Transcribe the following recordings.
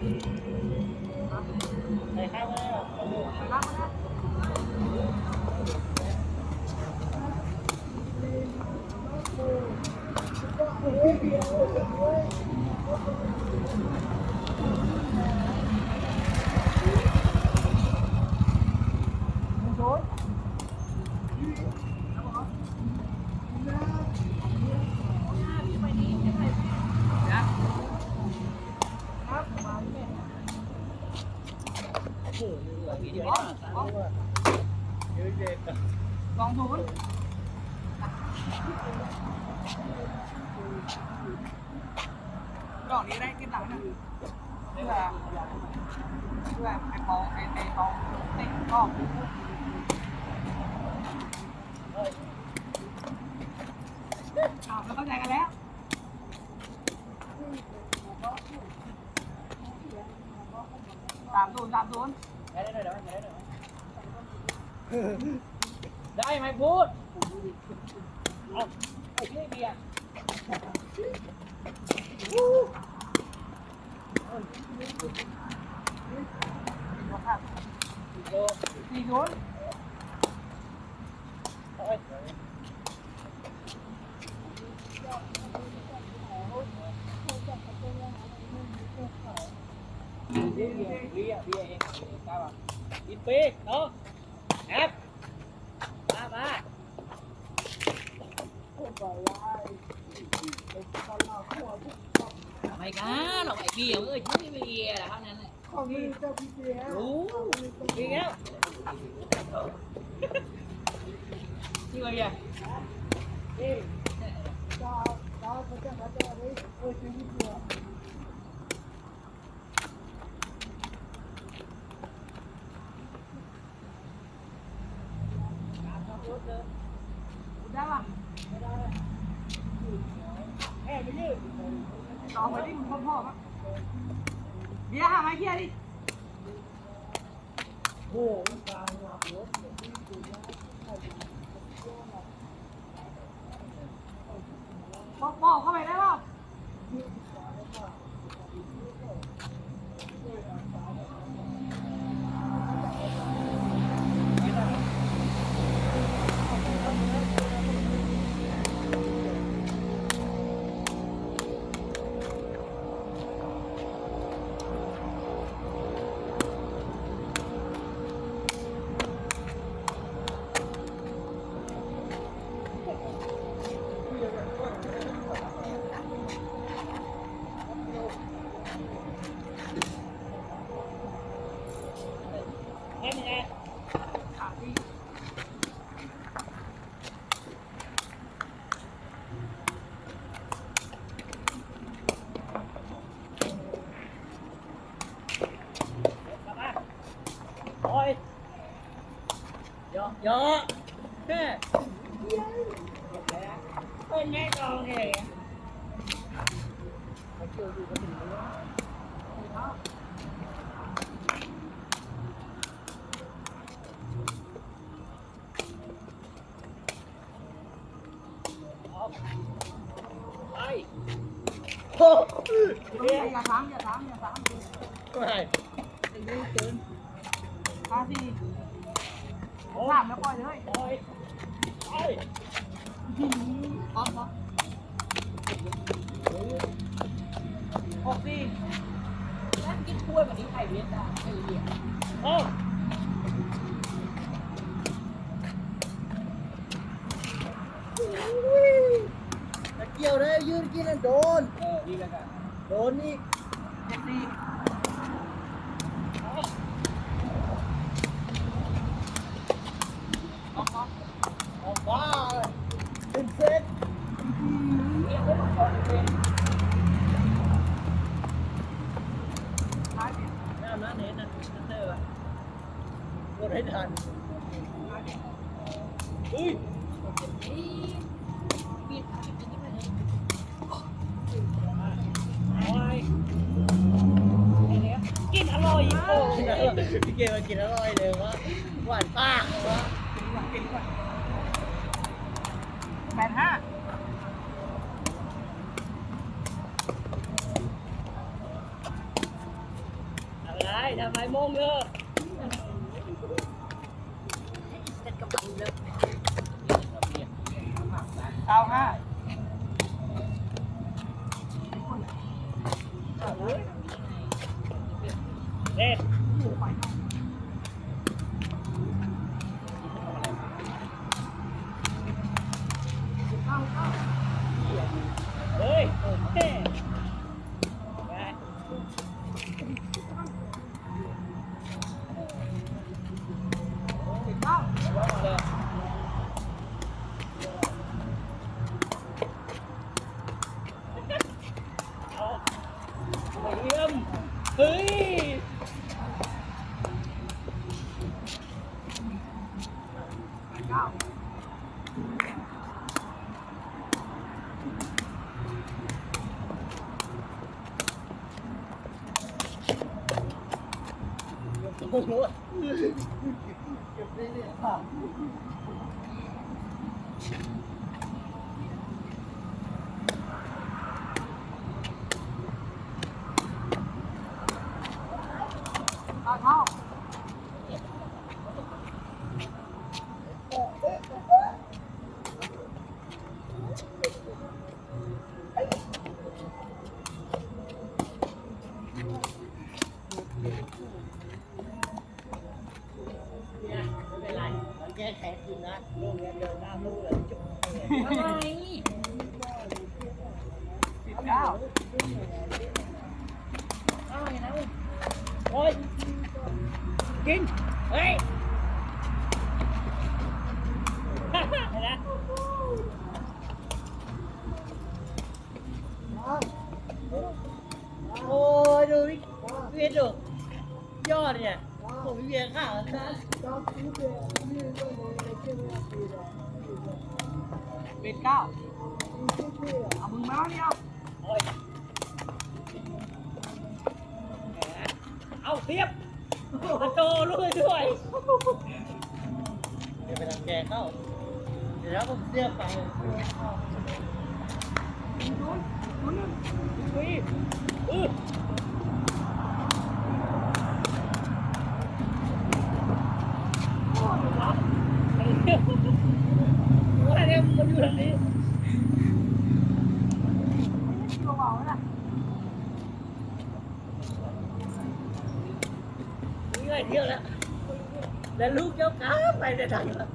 ใส่ข้าวมาแล้วรับมาแล้วโดน โอ้โหเหลือเดียว อ๋ออ๋อ เยอะเยอะ สองศูนย์ดอกนี้ได้กินหลังนะเพื่อเพื่อไอ้ปองไอ้ไอ้ปองเตะกล้องอ้าวเข้าใจกันแล้วสามศูนย์สามศูนย์ ได้ได้หน่อยได้ไหมได้หน่อยได้ไหมพูดเอาไอ้ที่เบียร์โลสี่ศูนย์โอ้ยเบียร์เบียร์เบียร์เบียร์เอง กล้าป่ะกินปีกเนาะแอบมามาไม่กันหรอกไอ้เบี้ยเอ้ยช่วยเบี้ยเท่านั้นแหละของนี่เจ้าพี่เสียรู้อีกแล้วนี่ว่าเบียร์นี่เจ้าเจ้าพระเจ้าพระเจ้าเลยเออชีวิตเดียวได้ป่ะ แอไปยืดต่อไปที่อพ่อครับเบียร์หาไม้เคียดิโอ้ยกลางหลับรถบอกบอกเข้าไปได้ป่ะ เยอะเยอะแค่เป็นไงกองเอง ถามแล้วปล่อยเลยโอ้ยไปป๊อปป๊อปหกสี่นั่นกินกล้วยแบบนี้ไข่เวียดได้ไอ้เบี้ยโอ้ตะเกียวได้ยืนกินโดนเออดีแล้วกันโดนอีกเจ็ดสี่ป๊อปป๊อป ออกบ้าเป็ นเซตท้ายเปลี่ยนแม่น้าเน้นะนั่นเตอร์กดให้ทันท้ายเปลี่ยนอุ้ยไอเนี้ยกินอร่อยโอ้กินอร่อยพี่เกมมากินอร่อยเลยวะหวานปากเลยวะ อย่าไปมองเด้อ หกโลเก็บได้เลยค่ะ Thôi Kinh Ê Ôi, đưa đi Viết được. Do này à Không biết viết khá là เบ็ดเก้าเอามึงมาเนี่ยเอาเทียบมาโตลูกด้วยเดี๋ยวไปรังแกเข้าเดี๋ยวผมเสียบไปดูดูนี่ดูอือ เที่ยวแล้วแล้วลูกเจ้าก้าไปในทางแล้ว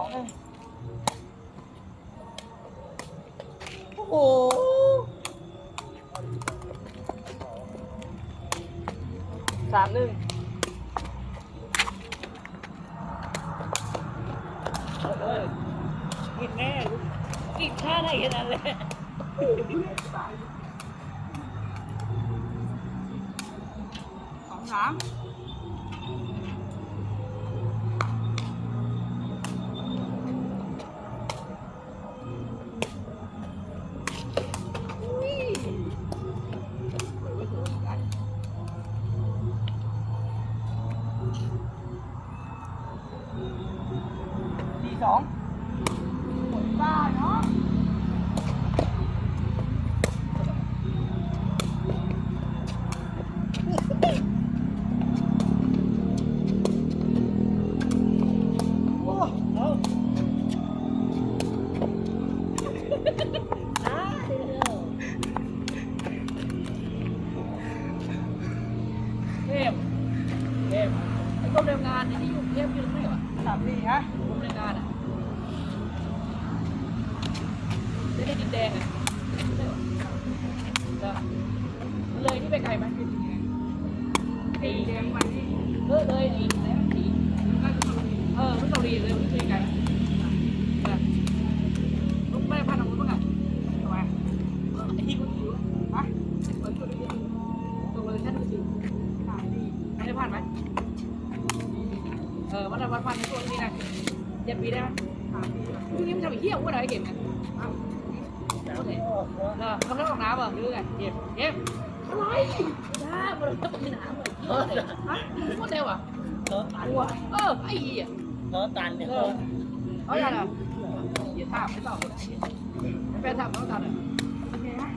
องหนึ่โอ้โหสามหนึ่ง ผ่านไหมเออมันวันพันตัวนี้นะเจ็ดปีได้ไหมสามสี่พรุ่งนี้มันทำอีกเที่ยวว่าไหนเก็บไงอ้าวโอเคเออทำแล้วออกน้ำเหรอหรือไงเก็บเก็บอะไรน้ำมันต้องมีน้ำเลยฮะโคตรเร็วอะเธอตันกลัวเออไอ้เหี้ยเธอตันเนี่ยเออเอาอย่างไรเหี้ยถามไม่ตอบเลยแฟนถามต้องตอบเลยโอเคฮะ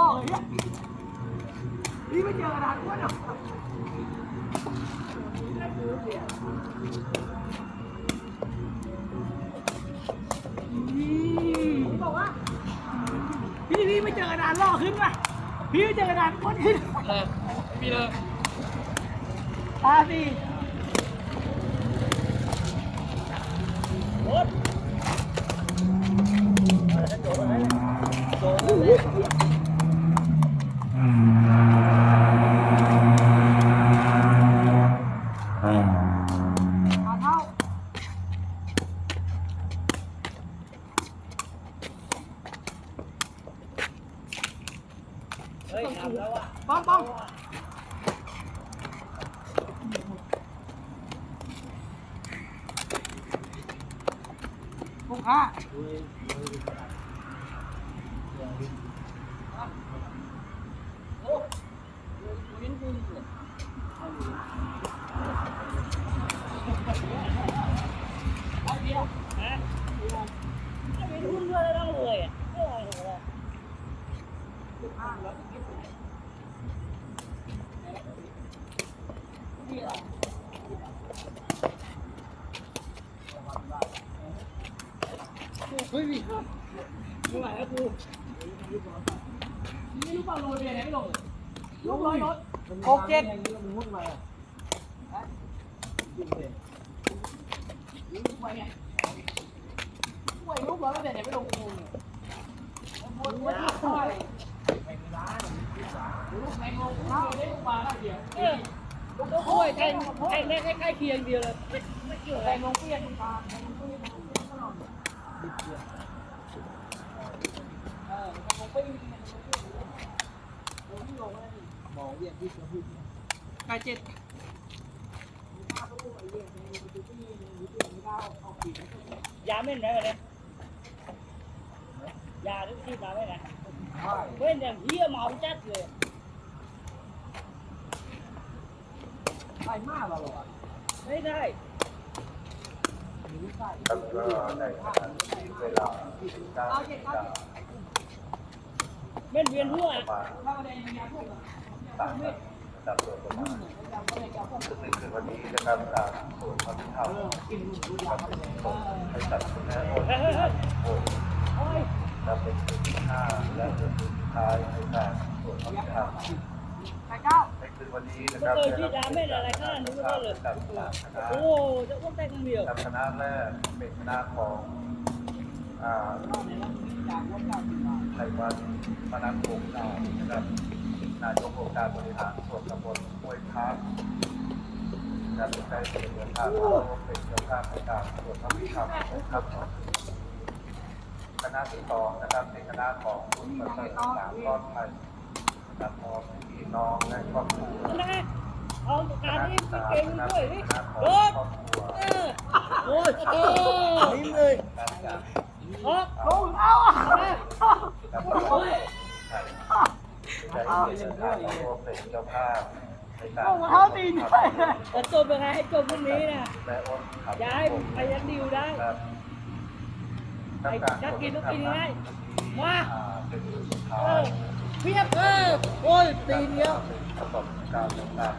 บอกเลยเนี่ยนี่ไม่เจอกระดาษอ้วนหรอกบอกว่า พี่พี่ไม่เจอกระดานล่อขึ้นว่ะพี่ไม่เจอกระดานอ้วนขึ้นเออไม่มีเลยตาสิ โดนอะไรโดนอะไรโดนเลย ขาเท้า เฮ้ยทำแล้วอะ ป้องป้องปุกห้า โอ้ยนกูเลยไอ้เดียว ฮะไม่มีทุนด้วยแล้วเลยอะไม่ไหวเลย ปุกห้าแล้ว เฮ้ยไม่ไหวแล้วกู นี่ลูกบอลโรยไปไหนไม่ลงลูกร้อยรถ หกเจ็ด ลูกไปไงป่วยลูกร้อยไปไหนไม่ลงกูปวดหัวที่คอยลูกแมงลงลูกเล่นมาแล้วเดีย วเออลูกโอ้ยใกล้ใกล้ใกล้ใกล้เคียงเดียวเลยไม่ไม่เกี่ยวแมอะไรงลงเปี้ยนตาแมงลงเปี้ยนเออแมงลงเปี้ยนแมงลงเปี้ยนลงที่ลงแล้วนี่มองเรีย กที่เสือหุ่นกายเจ็ดยาเม่นไหมวะเนี่ยยาทุกที่มาไมนะใช่เว้นอย่างเฮียเมาจัดเลยใช่มากเราหรอไม่ได้ครับก็ในเวลา19นาฬิกาเม่นเวียนหัว ประมาณถ้าไม่ได้มีงานพวกสามนาฬิกาโดยซึ่งในคืนวันนี้นะครับการส่วดพระพิธรรมพระเป็นสงฆ์ให้ตัดคุณแม่โอนเฮ้ยเฮ้ยเฮ้ยโอนโอ้ยและเป็นคืนที่ห้าและเป็นคืนสุดท้ายในการส่วดพระพิธรรมไปเก้าในคืนวันนี้นะครับเคยที่ยาเม่นอะไรขนาดนี้ไม่ได้เลยกับคณะโอ้จะอ้วกแตกคนเดียวกับคณะแรกเป็นคณะของอ่าไทยวัดมานัสวงศ์นานะครับ นายกองค์การบริหารส่วนตำบลห้วยพักนะครับได้เสนอทางเข้าร่วมเป็นเจ้าภาพในการตรวจพระพิธรรมนะครับคณะที่สองนะครับเป็นคณะของคุณประเสริฐสามรอดไทยนะครับพร้อมพี่น้องและครอบครัวเอาคการณะนี้ที่สามเก่งด้วยนี่นคณะของโดดครอบครัวเออโอ้ยโอ้นี่เลยการจัดออกลงเอาอะแล้วก็ใช่ได้ เสนอทางเข้าร่วมเป็นเจ้าภาพในการาตีด้วยจะจบยังไงให้จบพรุ่งนี้นะย้ายไปยันดิวได้ครับไอ้จะกินต้องกินง่ายมาเออพียบเออโอ้ยตีเดียวประกองๆคอมตลอด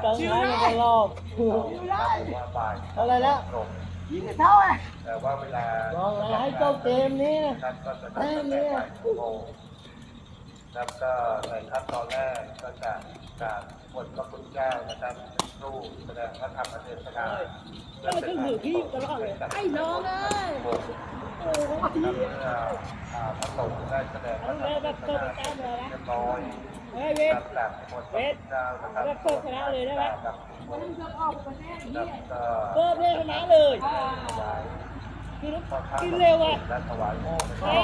เวลาจังไรมันรอบอะไรแล้ว ยิงเท้าไงแต่ว่าเวลาลองอะไรให้เจ้าเกมนี้นะท่านก็จะนัดตั้งแต่บ่ายโมงแล้วก็ในขั้นตอนแรกก็จะการบทพระคุณเจ้านะครับรูปแสดงพระธรรมเทศนาแล้วมันก็หือพี่ตลอดเลยไอ้น้องเอ้ยโอ้โหแล้วเมื่ออ่าพระสงฆ์ได้แสดงพระธรรมเทศนาเรียบร้อยเฮ้ยเวทรับจากบทพระคุณเจ้านะครับเวทเพิ่มชนะเลยได้ไหม ครับมันจะออกมาแน่นี่แล้วก็เพิ่มเลยชนะเลยกินกินเร็วอะและถวายโอ้เป็นแม่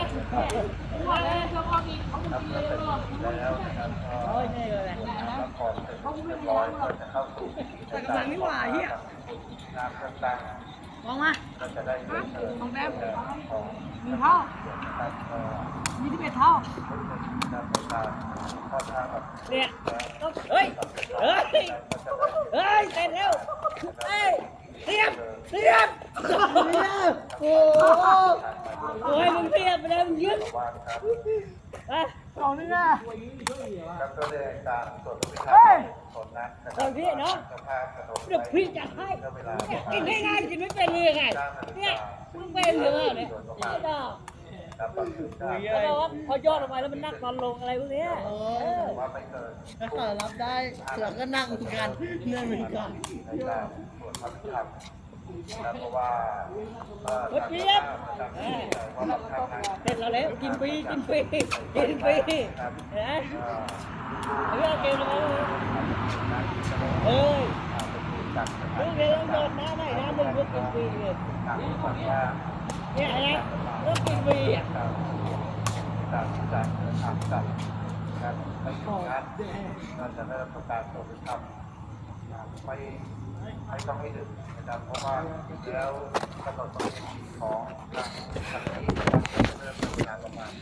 ว่าแล้วจะออกอีกเขาครับไม่เมื่อเร็วเป็นหรอกแล้วนะครับก็โอ้ยนี่เลยรับพรเสร็จเรียบร้อยก็จะเข้าสู่แต่กำลังไม่ไหวอะงานต่างม องมาลองแป๊มมีเท่ามีที่เป็นเท่าเนี่ยเฮ้ย เฮ้ย เฮ้ยเสร็จแล้วเฮ้ยเตรียมเตรียมโอ้โหโอ้ยมึงเตรียมไปแล้วมึงยืดไป สองนึงอะแล้วก็ได้การตรวจวิชาสนนักนะครับตอนพี่เนาะเจ้าภาพกระโดดเดี๋ยวพี่จัดให้เวลาเนี่ยกินง่ายๆกินไม่เป็นเลยไงเนี่ยมึงเป็นเหรอเนี่ยไม่ได้ครับก็คือได้เขาบอกว่าพอยอดออกมาแล้วมันนักตอนลงอะไรพวกเนี้ยเออว่าไม่เกินถ้ารับได้เสือก็นั่งเหมือนกันเนื่อยเหมือนกันในการตรวจพัฒธรรมนะเพราะว่าเอ่อเฮ้ยเจี๊ยบ กินฟรีกินฟรีกินฟรีเห็นไหมเอ่อเรื่องเกมเลยเอ้ยจัดลูกเรียนต้องโดนน้ำไม่น้ำมึงก็กินฟรีเลยการสัญญาเนี่ยนะต้องกินฟรีอะการจัดจัดทำจัดการไปถึงงานเราจะเริ่มทำการตรวจทำไม่ ไม่ต้องให้ดึกนะครับเพราะว่าแล้วกำหนดประเพณีของทางทางนี้เริ่มทำงานประมาณ